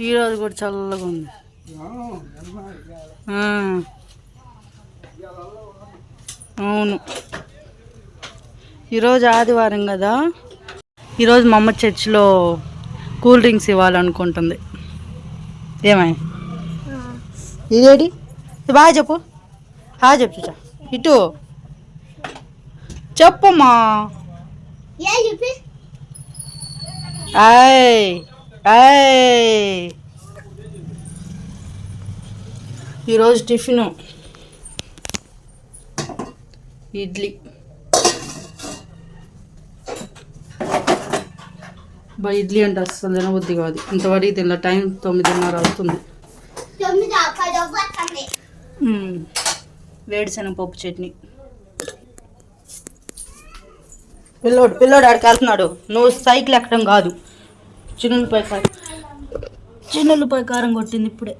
ఈరోజు కూడా చల్లగా ఉంది. ఆ. అవును. ఈరోజు ఆదివారం కదా? ఈరోజు మా అమ్మ చర్చిలో కూల్ డ్రింక్స్ ఇవ్వాలనుకుంటుంది. ఏమై? ఇదేటి? ఇది బాగా చెప్పు. హా చెప్పు చూచా. ఇటు. చెప్పమ్మా ఆయ్. ఈరోజు టిఫిన్. ఇడ్లీ. బా ఇడ్లీ అంటే అస్సలు తినబుద్ధి కాదు. ఇంతవరకు తినలే. టైం తొమ్మిదిన్నర అవుతుంది. వేడిశనగపప్పు చట్నీ. పిల్లోడు పిల్లోడు ఆడికి వెళ్తున్నాడు. నువ్వు సైకిల్ ఎక్కడం కాదు. చిన్నులపై కారం చిన్నులపై కారం కొట్టింది ఇప్పుడే.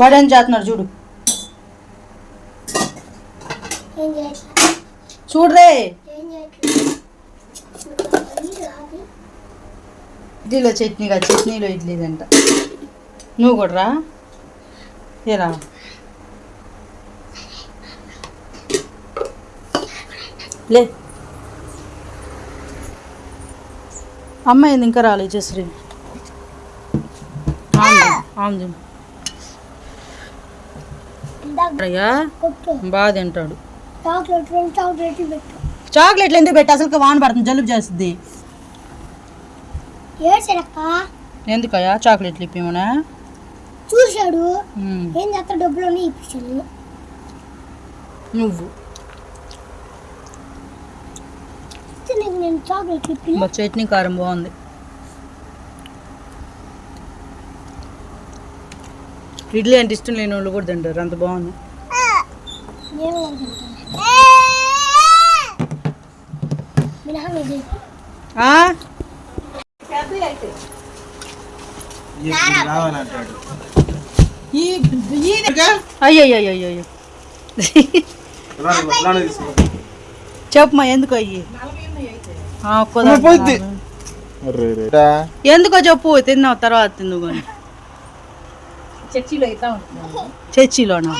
వాడేం చేస్తున్నాడు చూడు. ఇడ్లీలో చట్నీగా చట్నీలో ఇడ్లీ తింట నువ్వు కూడా రా. ఏరా లే. అమ్మ ఏంది ఇంకా రాలేదు జశ్రీ ఆమె బాగా తింటాడు. చాక్లెట్లు ఎందుకు పెట్టి? అసలు వాన పడుతుంది జలుబు చేస్తుంది. ఏడ్చాడక్క ఎందుకయ్యా చాక్లెట్లు ఇప్పిమనా? చూశాడు. ఏం చేస్తా డబ్బులు ఇప్పించాను నువ్వు. నీకు నేను చాక్లెట్లు ఇప్పి మా చట్నీ కారం బాగుంది. ఇడ్లీ అంటే ఇష్టం లేని వాళ్ళు కూడా తింటారు అంత బాగుంది. అనుకుంటాను మీ నాన్న ఇది ఆ? అయ్యయ్యయ్యయ్యో చెప్పమ్మా ఎందుకు అయ్యి. ఎందుకో చెప్పు తిన్నావు తర్వాత తిందు కానీ. చర్చిలో చర్చిలోనా?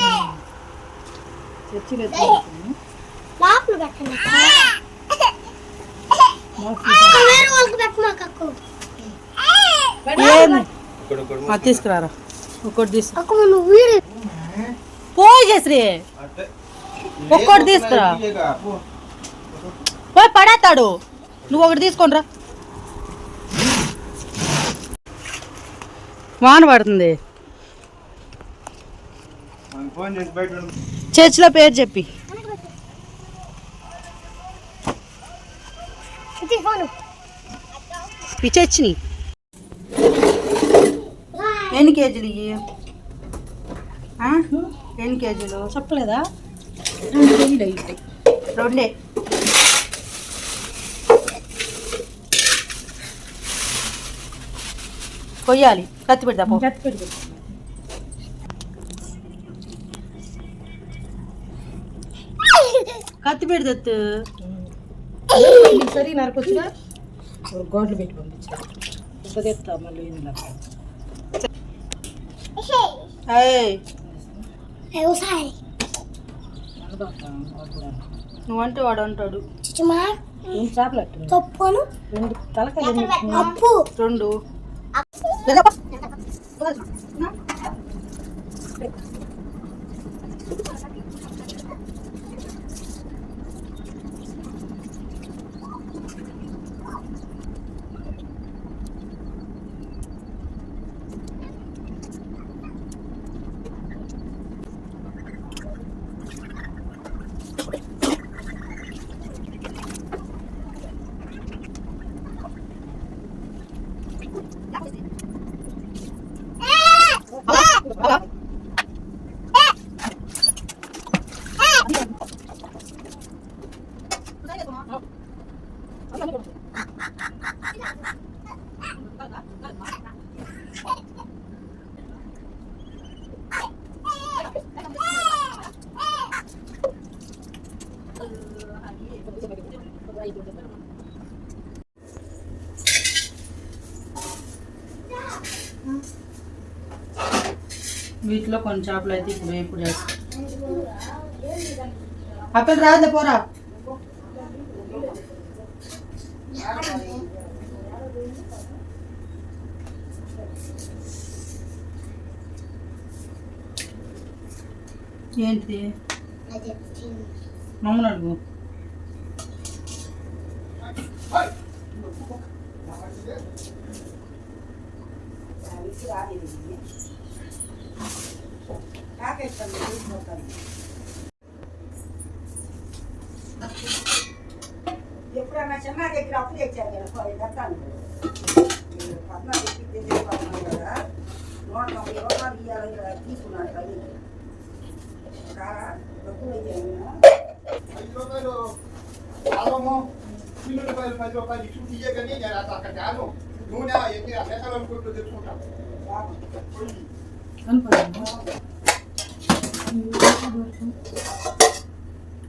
చర్చిలో తీసుకురారా. ఒక్కటి తీసుకు పోయి చేసి ఒక్కటి తీసుకురా. పోయి పడేస్తాడు. నువ్వు ఒకటి తీసుకొని రా. వాన పడుతుంది. ఫోన్ చేసి బయట ఉండు. చర్చిలో పేరు చెప్పి. ఈ చర్చిని. ఎన్ని కేజీలు ఇవి? ఎన్ని కేజీలు? చెప్పలేదా? రెండు. కేజీలు అయ్యి రెండే. కొయ్యాలి. కత్తి పెడతా పో. జత పెట్టి కత్తి పెడతా సరే నరకొచ్చుగా గోడ్లు పెట్టి పంపించారు మళ్ళీ ఇందులో. వ్యవసాయం అనబాక, వాడు కూడా. నువ్వంటే వాడు అంటాడు. రెండు 好了。వీటిలో కొన్ని చేపలు అయితే ఇప్పుడు ఇప్పుడు చేస్తాం. అక్కడ రాదులే పోరా. ఏంటిది? మమ్మల్ని అడుగు. ఎప్పుడన్నా చిన్న దగ్గర అప్పు తెచ్చారు కదా పది కట్టాను పద్నాలుగు తెచ్చి పద్నాలుగు కదా నూట తొంభై రూపాయలు ఇవ్వాలని కదా తీసుకున్నాను పది తక్కువ పది రూపాయలు ఆలము ఇల్లు రూపాయలు పది రూపాయలు ఇటు తీయకని నేను అసలు అక్కడ కాను. నూనె ఎన్ని లెక్కలు అనుకుంటూ తెచ్చుకుంటాను పొయ్యి.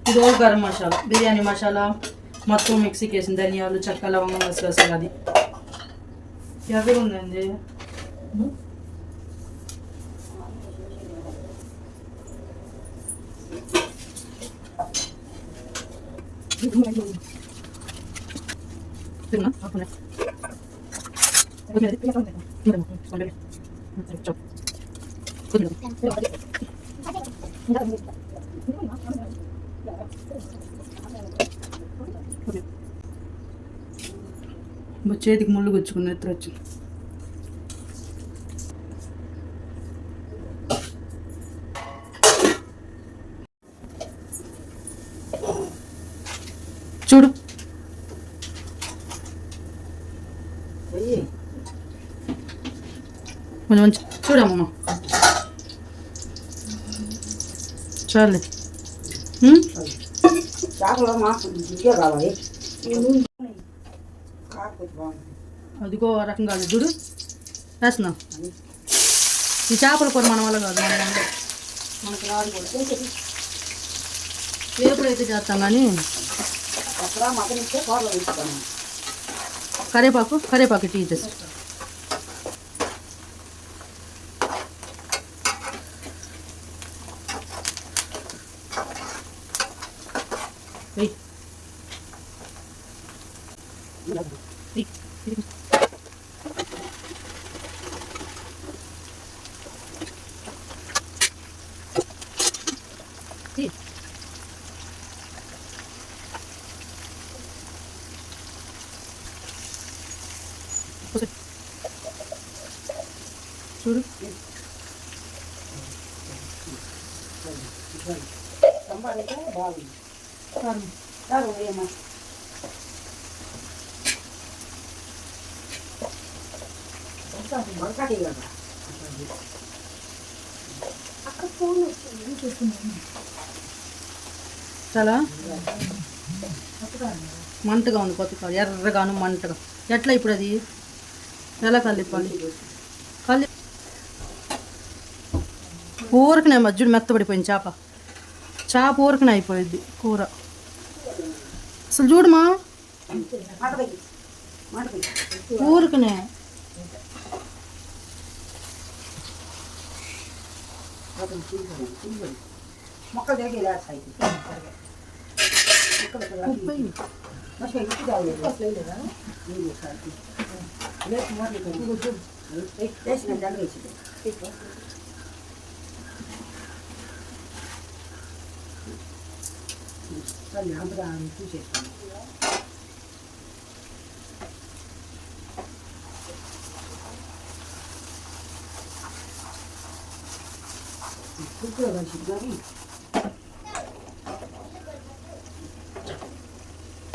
ఇది ఓ గరం మసాలా బిర్యానీ మసాలా మొత్తం మిక్సీకి వేసిన ధనియాలు చెక్క లవంగం గసగసాలు అది ఎవరి ఉందండి తిన్నా చేతికి ముళ్ళు గుచ్చుకుని ఎత్తురు వచ్చింది చూడు పోయి కొంచెం మంచి చూడమ్మా చాలే. అదిగో రకం కాదు చూడు. వేస్తున్నా ఈ చేపల కూర మన వల్ల కాదు మన వల్ల. మనకు రాదు కూడా. ఎప్పుడైతే చేస్తాం కానీ కరేపాకు కరేపాకు టీ జస్ట్ అయితే బాగుంది మరకటి కదా ఫోన్ వచ్చింది చాలా? మంటగా ఉంది కొత్త ఎర్రగాను మంటగా. ఎట్లా ఇప్పుడు అది? ఎలా కలిపాలి కలి ఊరకనే మధ్యలో మెత్తబడిపోయింది చేప. చేప ఊరకనే అయిపోయింది కూర. అసలు చూడమా మాట మొక్కలు తిరిగి వేస్తాయి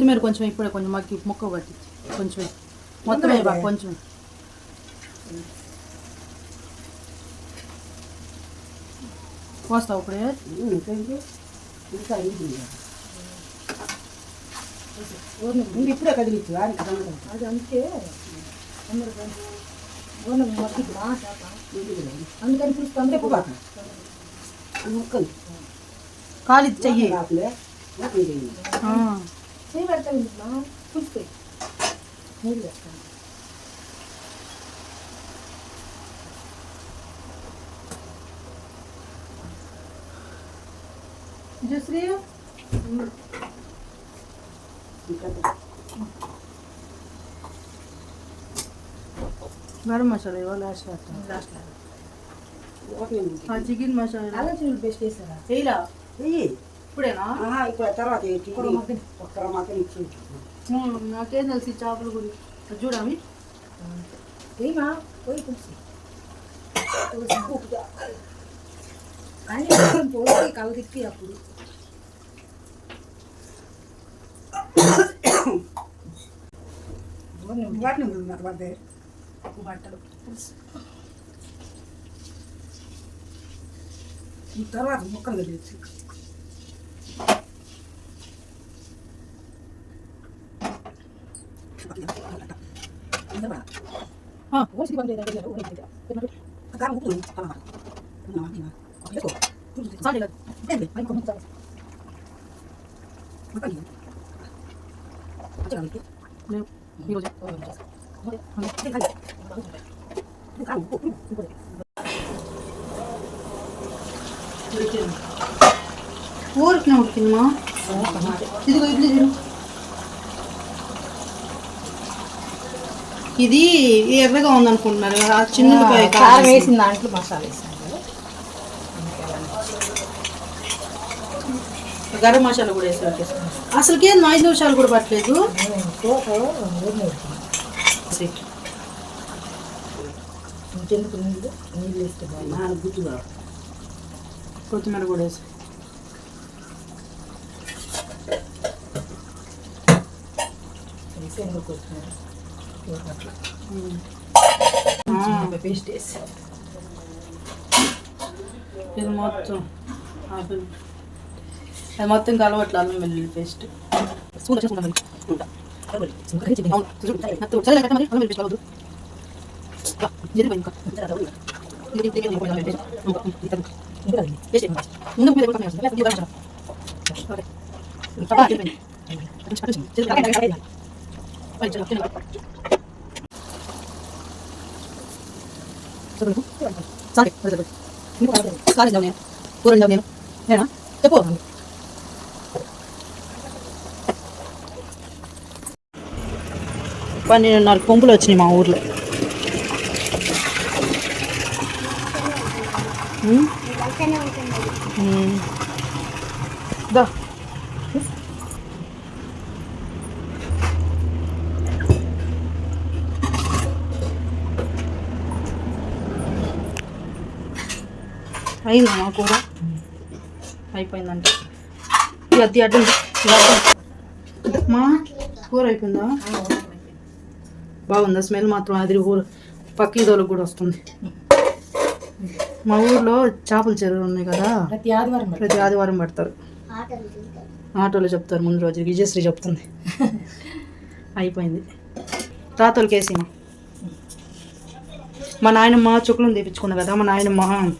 మీరు కొంచెం ఇప్పుడే కొంచెం మగ్గి ముక్క పట్టి కొంచెం. మొత్తం వేయబా కొంచెం. పోస్తావు ఇప్పుడే? ఇంకా ఇది ఇప్పుడే కదిలిచ్చు అది అందుకే. అందుకని చూస్తుంటే కాలి చెయ్యి. చెయ్యి పెడతాను చూస్తే నీళ్ళు పెడతాను Just there? గరం మసాలా ఇవ్వ లాస్ట్ లాస్ట్ ఆ చికెన్ మసాలా అల్లం చిల్లులు పేస్ట్ వేసారా వేయలా వెయ్యి ఇప్పుడేనా ఆహా, ఇప్పుడు తర్వాత ఏంటి ఒక మగ్గని. ఒక్కర మాత్రం ఇచ్చి ఉమ్, నాకేం తెలిసి చేపల గురించి అది చూడమి వేయమా పోయి పులుసు కానీ పోయి కళ్ళు తిప్పి అప్పుడు వాటిని ముందు పడితే బట్టలు తర్వాత ముక్కలు కలిసి ఓసి బండి ఏదో ఓసి బండి. చాలు ఇలా. మరి కొంచెం చాలు. లేవు ఈరోజు ఉడికింది ఊరికి ఉడికిందమ్మా ఇదిగో ఇడ్లీ ఇది ఎర్రగా ఉందనుకుంటున్నారు చిన్న కారం వేసి. వేసిన దాంట్లో మసాలా వేసాను గరం మసాలా కూడా వేసి అసలుకి ఏం ఐదు నిమిషాలు కూడా పట్టలేదు. కొత్తిమీర కూడా వేసి. పేస్ట్ వేసి. ఇది మొత్తం ఆపిల్. అది మొత్తం కలవట్లే అల్లం వెల్లుల్లి పేస్ట్ స్పూన్ వచ్చేసి అవును చూడు నత్తు సరే కట్ట మరి అల్లం వెల్లుల్లి పేస్ట్ కలవదు బా, జరిపోయింది ఇంకా ఇది ఇది ఇది ఇది అల్లం వెల్లుల్లి పేస్ట్. ఇంకా, ఇది తగ్గు. పేస్ట్ వేయండి. ముందు మీద కూడా కమ్మేస్తాను. ఇది బాగా ఓకే. బాగా జరిపోయింది. అటు అటు చేయి. చేతులు కట్టండి, కట్టండి. పై చేయి, కింద. చెప్పు. సారీ, అది చెప్పు. కాలేజ్ నేను కూర నేను నేనా చెప్పు పన్నెండున్నర కొంపులు వచ్చినాయి మా ఊర్లో ఉమ్. ఉమ్. దా అయింది మా కూర అయిపోయిందంటే ఇది అద్దె అడ్డు మా కూర అయిపోయిందా బాగుందా. స్మెల్ మాత్రం అది ఊరు పక్క కూడా వస్తుంది. మా ఊర్లో చేపల చెరువులు ఉన్నాయి కదా. ప్రతి ఆదివారం. ప్రతి ఆదివారం పడతారు. ఆటోలో చెప్తారు ముందు రోజు. విజయశ్రీ చెప్తుంది. అయిపోయింది. తాతోళ్ళకి వేసిమా మా నాయనమ్మ చుక్కలను తెప్పించుకుంది కదా మా నాయనమ్మ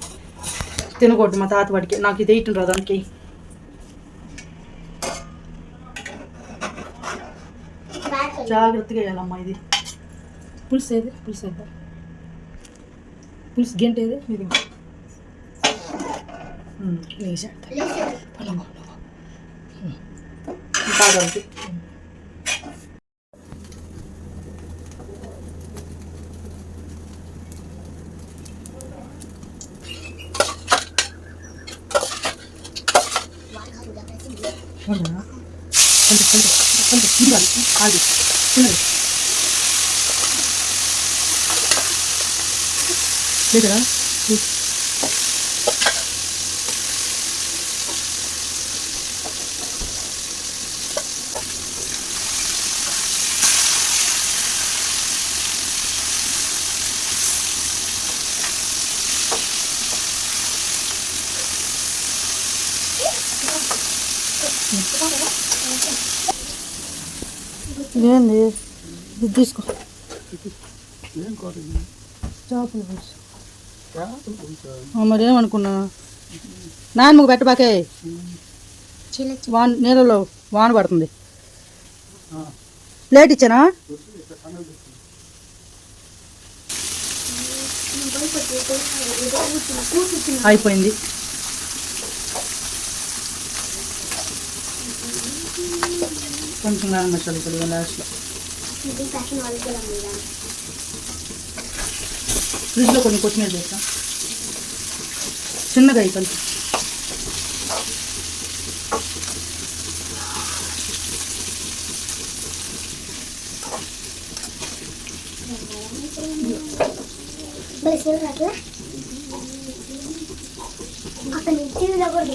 తినకూడదు మా తాత వాడికి. నాకు ఇది రాదు దానికి జాగ్రత్తగా వేయాలమ్మా ఇది. పులుసు ఏది పులుసు వేద్దాం పులుసు గంట ఏది ఇది ఉమ్. వేసాడు తాగలికి అవునా? ఆగి చిన్నది లేదురా ఇదేంది ఇది తీసుకో చేపల పులుసు ఆ, మరి ఏమనుకున్నా? నాయనమ్మకు పెట్టబాకే. వాన నీళ్ళలో వాన పడుతుంది. లేట్ ఇచ్చానా? అయిపోయింది. కొంచెం నానమ్మ చదువుకోలేదు లాస్ట్లో ఫ్రిడ్జ్లో కొన్ని కొత్తిమీర చేస్తాం. చిన్నగా అయి కొంచెం అక్కడ నుంచి కూడా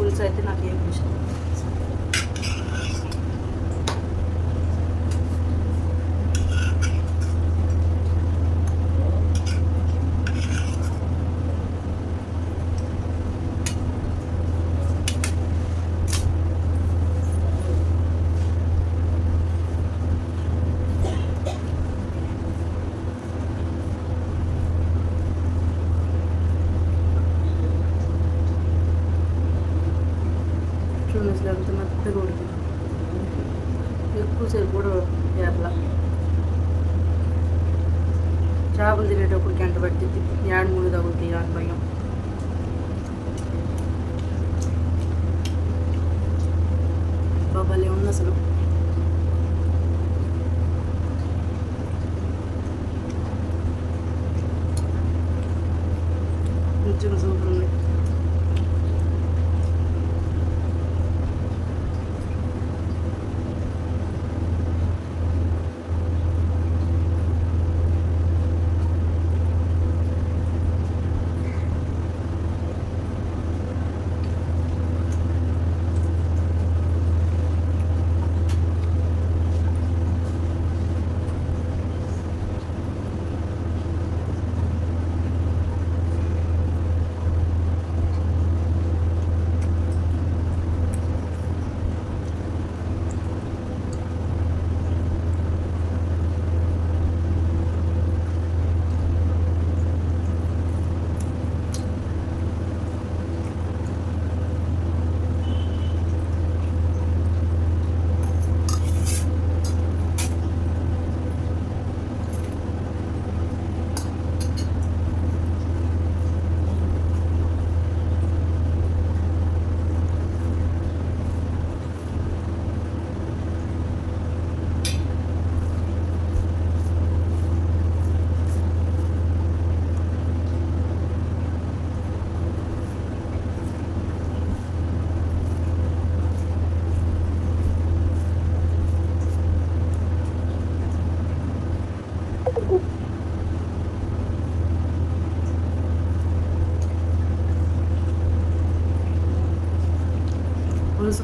పులుసు అయితే నాకు ఏం ఇష్టం. കേരള. ട്രാവലിലേറ്റൊക്കെ കണ്ടുപെടുത്തി ഞാൻ മുഴുതാകും തീരാൻ ഭയം ഭലേ ഒന്ന് സ്ഥലം Thank you.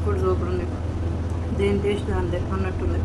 ఉంది చూపుడు ఉంది. దేని టేస్ట్ అంతే అన్నట్టుంది